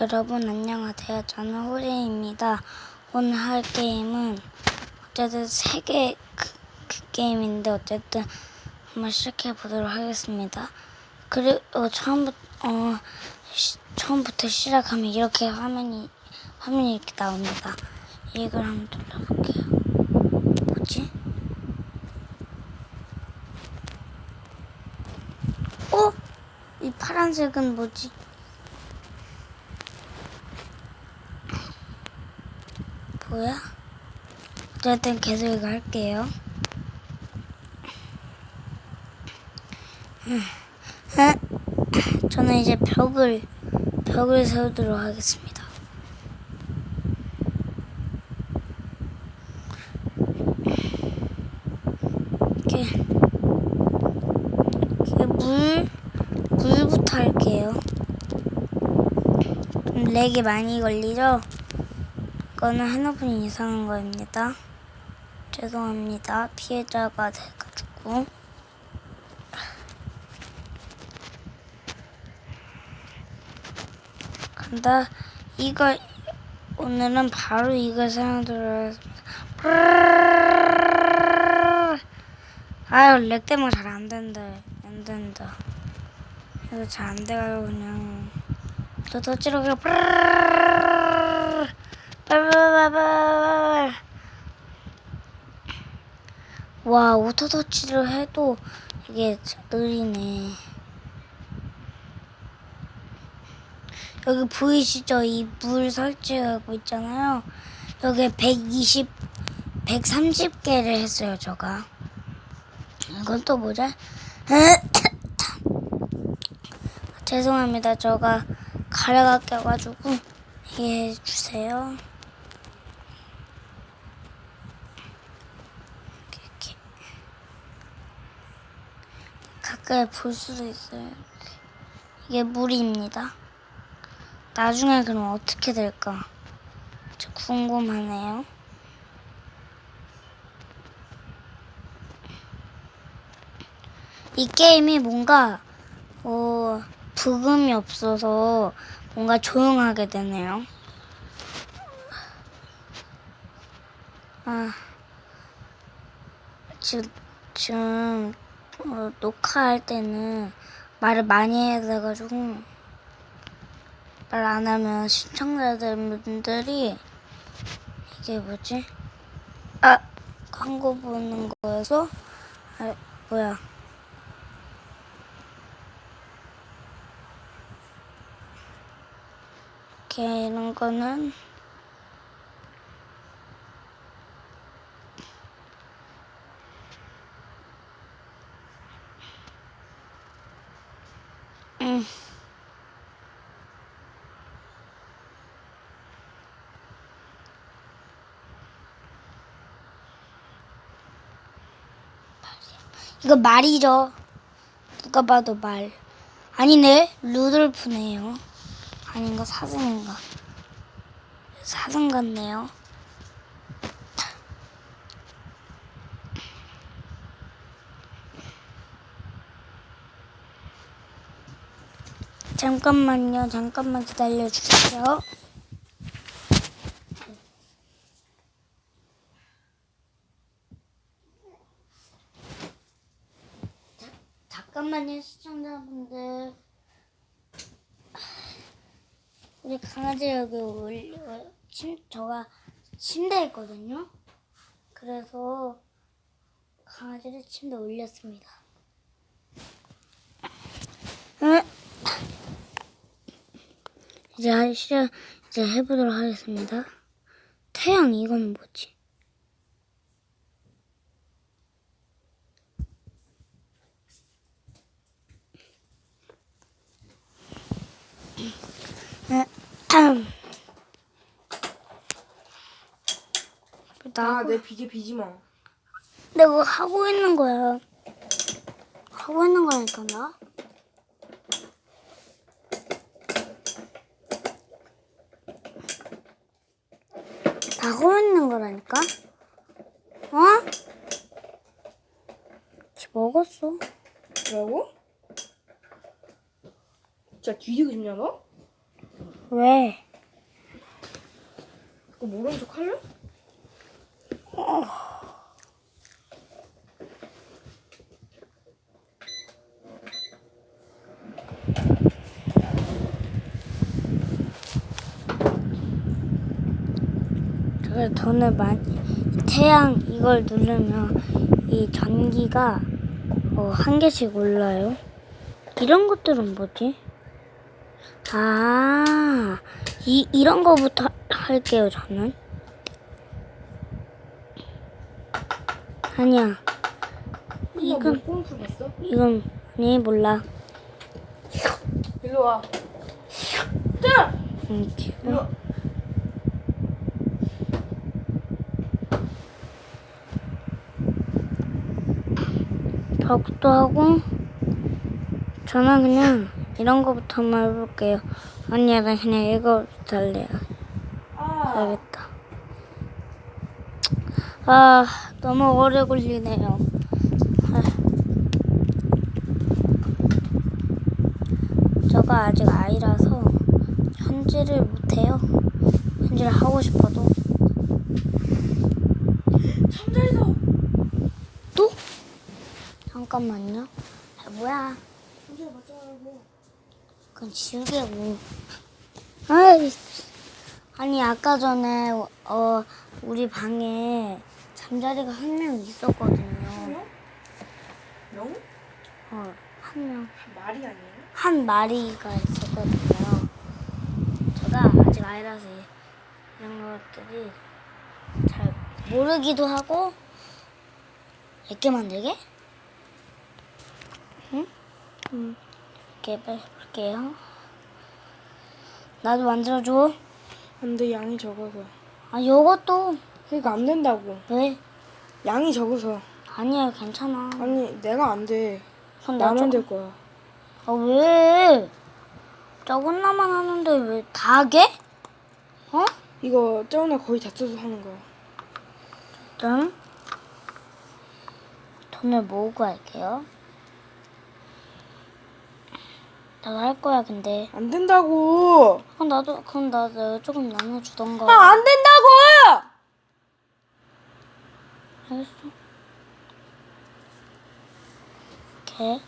여러분 안녕하세요. 저는 호리입니다. 오늘 할 게임은 어쨌든 세개 그, 그 게임인데 어쨌든 한번 시작해 보도록 하겠습니다. 그리고 처음부터 어, 시- 처음부터 시작하면 이렇게 화면이 화면이 이렇게 나옵니다. 이걸 한번 눌러볼게요. 뭐지? 어? 이 파란색은 뭐지? 뭐야? 어쨌든 계속 이거 할게요. 음. 아, 저는 이제 벽을 벽을 세우도록 하겠습니다. 이렇게 이렇게 물 물부터 할게요. 좀 렉이 많이 걸리죠? 이거는 핸드폰이 이상한 거입니다. 죄송합니다. 피해자가 돼가지고. 간다. 이걸 오늘은 바로 이걸 사용하도록. 아유 렉 때문에 잘 안 된다. 안 된다. 이거 잘 안 돼가지고 그냥 또 터치로 그냥 와 오토 터치를 해도 이게 느리네. 여기 보이시죠? 이 물 설치하고 있잖아요. 여기 120, 130개를 했어요, 제가. 이건 또 뭐죠? 죄송합니다. 제가 가래가 껴가지고 이해해 주세요. 이렇게, 이렇게. 가까이 볼 수도 있어요. 이게 물입니다. 나중에 그럼 어떻게 될까? 저 궁금하네요. 이 게임이 뭔가 어 부금이 없어서 뭔가 조용하게 되네요. 아 지금 지금 어, 녹화할 때는 말을 많이 해야 돼가지고 말 안 하면 시청자들분들이 이게 뭐지? 아 광고 보는 거여서 아 뭐야? 이렇게 이런 거는 이거 말이죠. 누가 봐도 말. 아니네, 루돌프네요. 아닌가, 사슴인가. 사슴 같네요. 잠깐만요, 잠깐만 기다려 주세요. 잠깐만요, 시청자분들. 우리 강아지 여기 올려, 침, 저가 침대에 있거든요. 그래서 강아지를 침대에 올렸습니다. 응? 이제 하- 시작, 이제 해보도록 하겠습니다. 태양, 이건 뭐지? 나 아, 내 비계 비지 마. 내가 하고 있는 거야. 하고 있는 거니까 나. 다 하고 있는 거라니까. 어? 지 먹었어. 뭐라고? 진짜 뒤지고 싶냐 너? 왜? 왜? 이거 모르는 척 할래? 제가 돈을 많이 태양 이걸 누르면 이 전기가 어, 한 개씩 올라요. 이런 것들은 뭐지? 아, 이 이런 거부터 할게요 저는. 아니야, 이건- 꼼수 봤어? 이건 아니 몰라. 일로 와. 자! 음, 일로 와. 벽도 하고 저는 그냥 이런 거부터 한번 해볼게요. 아니야, 나 그냥 이거부터 할래요. 아, 알겠다. 아, 너무 오래 걸리네요. 아. 저가 아직 아이라서 현질을 못해요. 현질을 하고 싶어도. 잠자리다. 또? 잠깐만요. 아, 뭐야. 그건 지우개고. 아이, 아니 아까 전에 어 우리 방에 잠자리가 한 명 있었거든요. 명? 어, 한 명. 말이 아니에요? 한 마리가 있었거든요. 제가 아직 아이라서 이런 것들이 잘 모르기도 하고 얇게 만들게? 응? 응. 이렇게 해볼게요. 나도 만들어줘. 근데 양이 적어서. 아, 요것도 그러니까 안 된다고. 왜? 양이 적어서. 아니야, 괜찮아. 아니, 내가 안 돼. 그럼 나 나만 좀- 될 거야. 아, 왜? 작은 나만 하는데 왜 다 게? 어? 이거 저번에 거의 다 써서 하는 거야. 일단 돈을 모으고 할게요. 나도 할 거야 근데. 안 된다고! 그럼 나도 그럼 나 내가 조금 나눠주던가. 아, 안 된다고! 알겠어. 이렇게.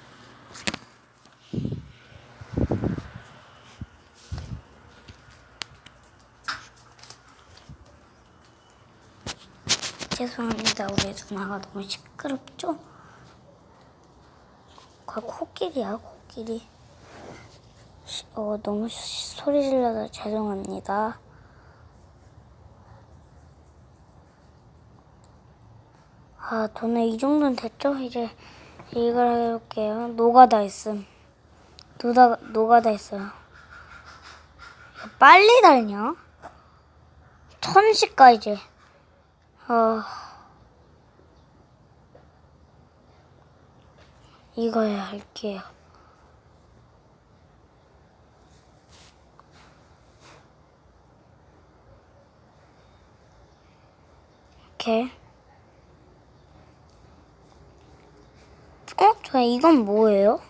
죄송합니다. 우리 누나가 너무 시끄럽죠? 그 코끼리야, 코끼리. 시- 어, 너무 시- 소리 질러서 죄송합니다. 아, 돈에 이 정도는 됐죠? 이제 이걸 해볼게요. 노가다 있음. 노다, 노가다 있어요. 빨리 달냐? 천시까 이제. 아. 이거 해야 할게요. 이렇게. 어? 저 이건 뭐예요?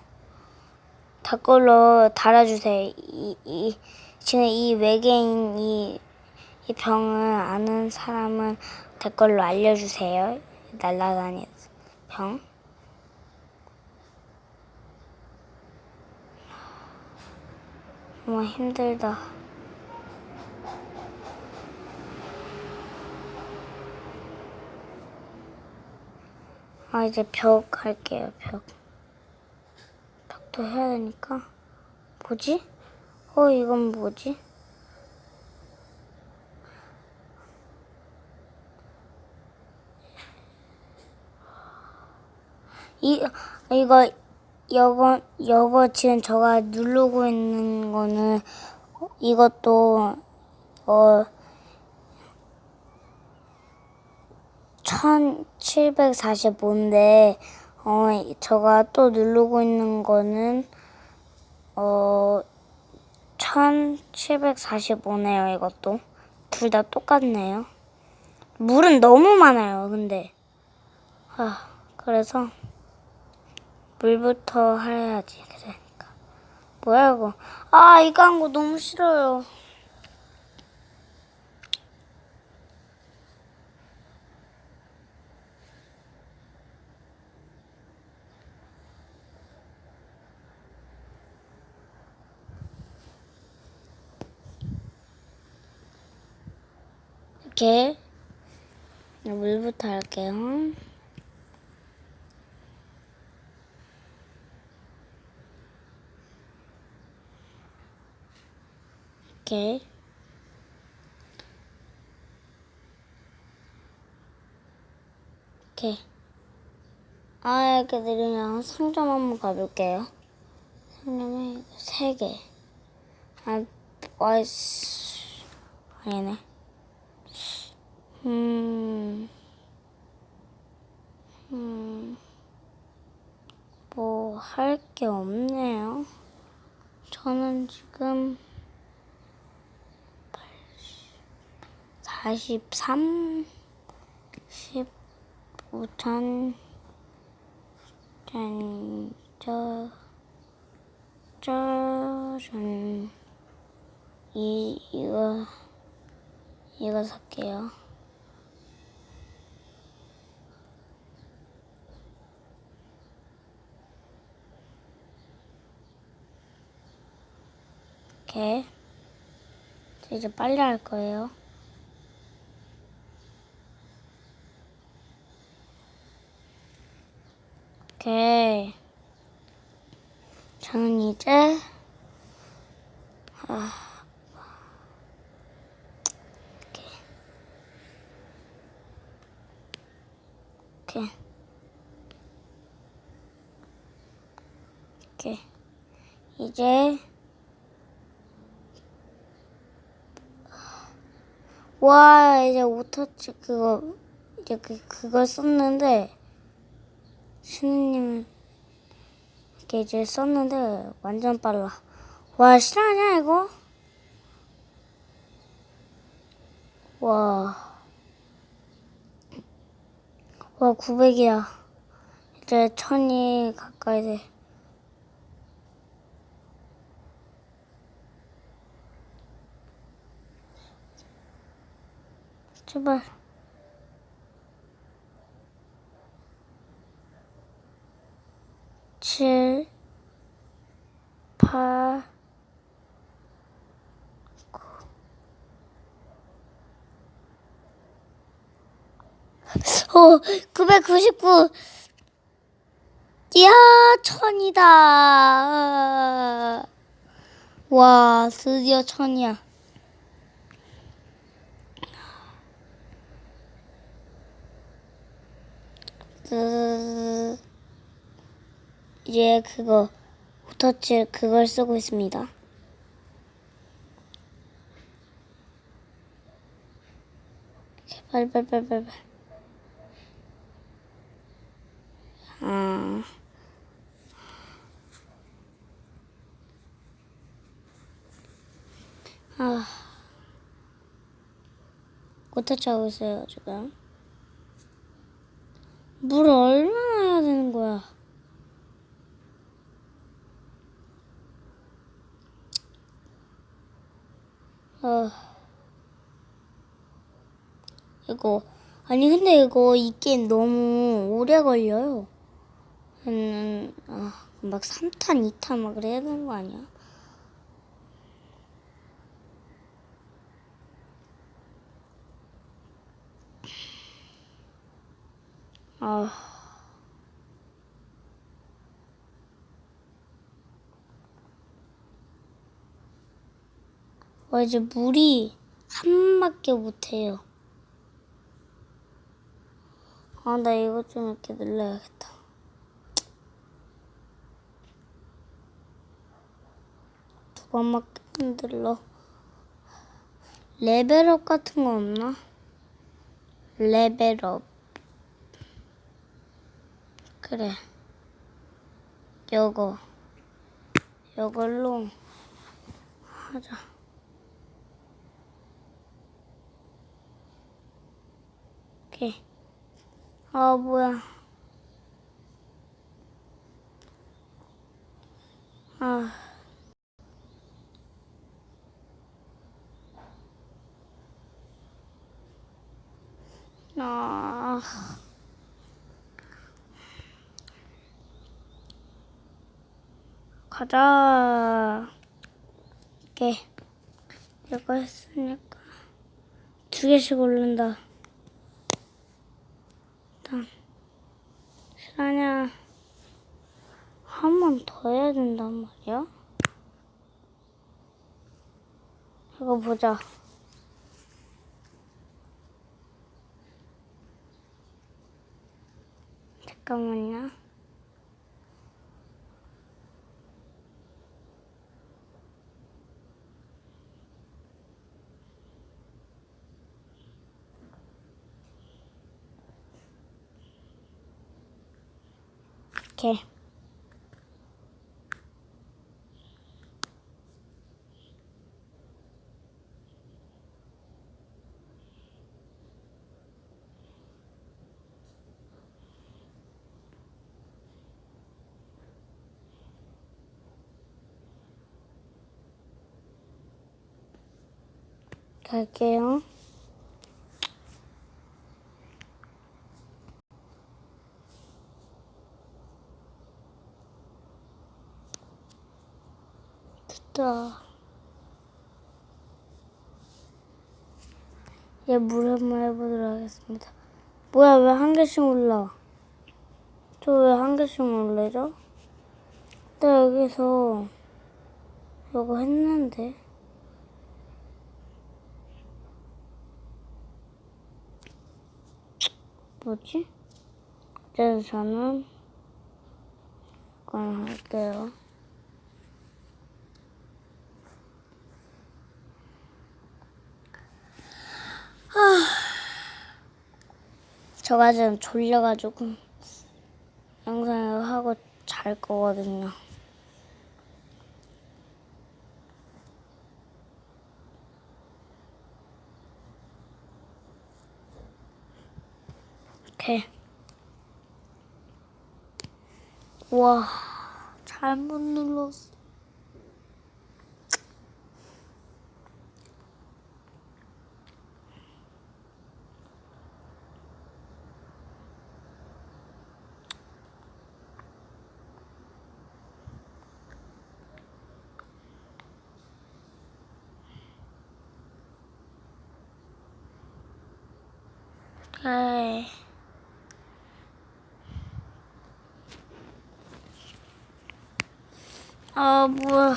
댓글로 달아주세요. 이, 이, 지금 이 외계인 이, 이 병을 아는 사람은 댓글로 알려주세요. 날라다니는 병. 너무 힘들다. 아 이제 벽 할게요 벽 벽도 해야 되니까 뭐지? 어 이건 뭐지? 이 이거 여거 여거 지금 저가 누르고 있는 거는 이것도 어 1745인데, 어, 저가 또 누르고 있는 거는, 어, 1745네요, 이것도. 둘 다 똑같네요. 물은 너무 많아요, 근데. 아, 그래서, 물부터 해야지, 그러니까. 뭐야, 이거. 아, 이거 한 거 너무 싫어요. 이렇게 네, 물부터 할게요. 이렇게 이렇게 아 이렇게 느리면 상점 한번 가볼게요. 상점에 세 개. 아, 와이스 아니네. 음, 음, 뭐 할 게 없네요. 저는 지금 43, 15천, 짠, 저, 짜잔, 이, 이거, 이거 살게요. 이렇게. 저 이제 빨리 할 거예요. 오케이. 저는 이제 아, 이렇게 이렇게 이렇게 이제 와 이제 오터치 그거 이제 그 그걸 썼는데 신우님 이렇게 이제 썼는데 완전 빨라. 와 실화냐 이거? 와. 와 900이야. 이제 천이 가까이 돼. 제발. 칠, 팔, 구. 어, 999. 이야, 천이다. 와, 드디어 천이야. 그, 이제 그거 오터치 그걸 쓰고 있습니다. 빨리 빨리 빨리 빨리. 아. 아. 오터치 하고 있어요 지금. 물을 얼마나 해야 되는 거야? 어. 이거 아니 근데 이거 이 게임 너무 오래 걸려요. 음, 아, 막 3탄, 2탄 막 그래야 되는 거 아니야? 아. 와, 이제 물이 한밖에 못해요. 아, 나 이거 좀 이렇게 늘려야겠다. 두 번밖에 안 늘러. 레벨업 같은 거 없나? 레벨업. 그래. 요거. 요걸로 하자. 오케이. 아, 뭐야. 아. 아. 가자. 이렇게. 이거 했으니까. 두 개씩 오른다. 일단 실하냐 한 번 더 해야 된단 말이야? 이거 보자. 잠깐만요. 이렇게. 갈게요. 됐다. 얘물 한번 해보도록 하겠습니다. 뭐야, 왜 한 개씩 올라? 저 왜 한 개씩 올리죠? 나 여기서 이거 했는데. 뭐지? 그래서 저는 이걸 할게요. 제가 지금 졸려가지고 영상을 하고 잘 거거든요. 이렇게. 와, 잘못 눌렀어. 에이. 아, 뭐야.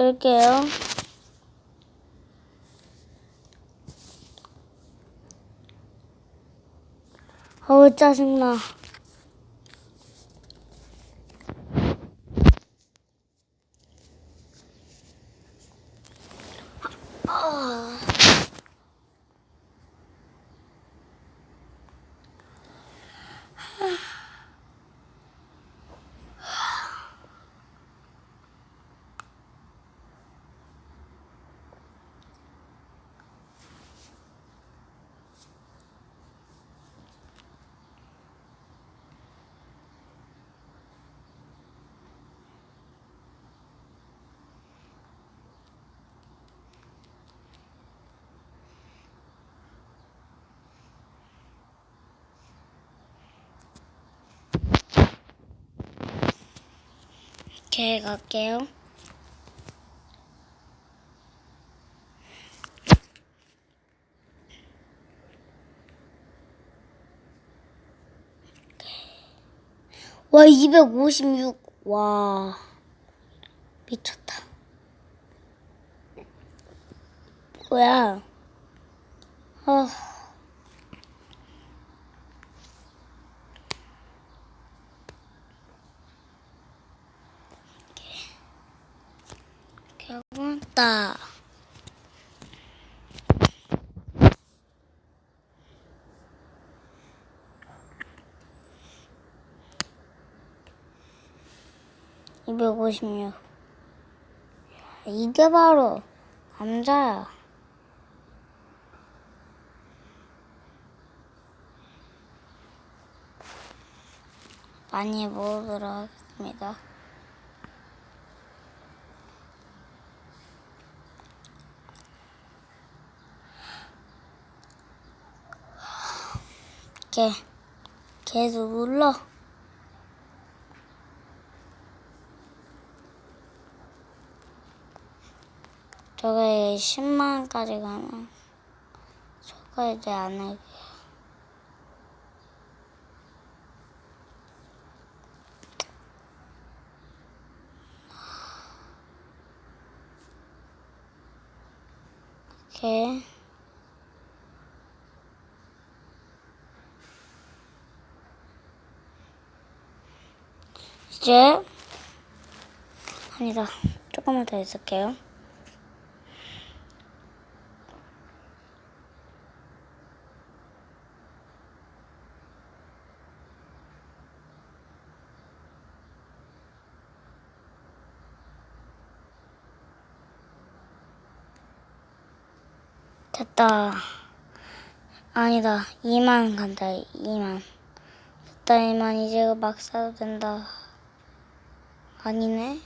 끌게요. 어우, 짜증나. 이렇게 갈게요. 와, 256. 와, 미쳤다. 뭐야? 아. 개 256. 이게 바로 감자야. 많이 모으도록 하겠습니다. 이렇게 계속 눌러. 저게 10만까지 가면 저거 이제 안 할게요. 이렇게 이제 아니다 조금만 더 있을게요. 됐다. 아니다. 2만 간다. 2만. 됐다. 2만. 이제 막 사도 된다. 아니네.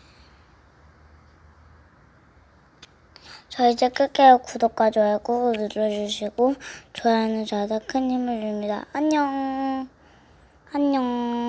저 이제 끌게요. 구독과 좋아요 꾹 눌러주시고 좋아요는 저한테 큰 힘을 줍니다. 안녕. 안녕.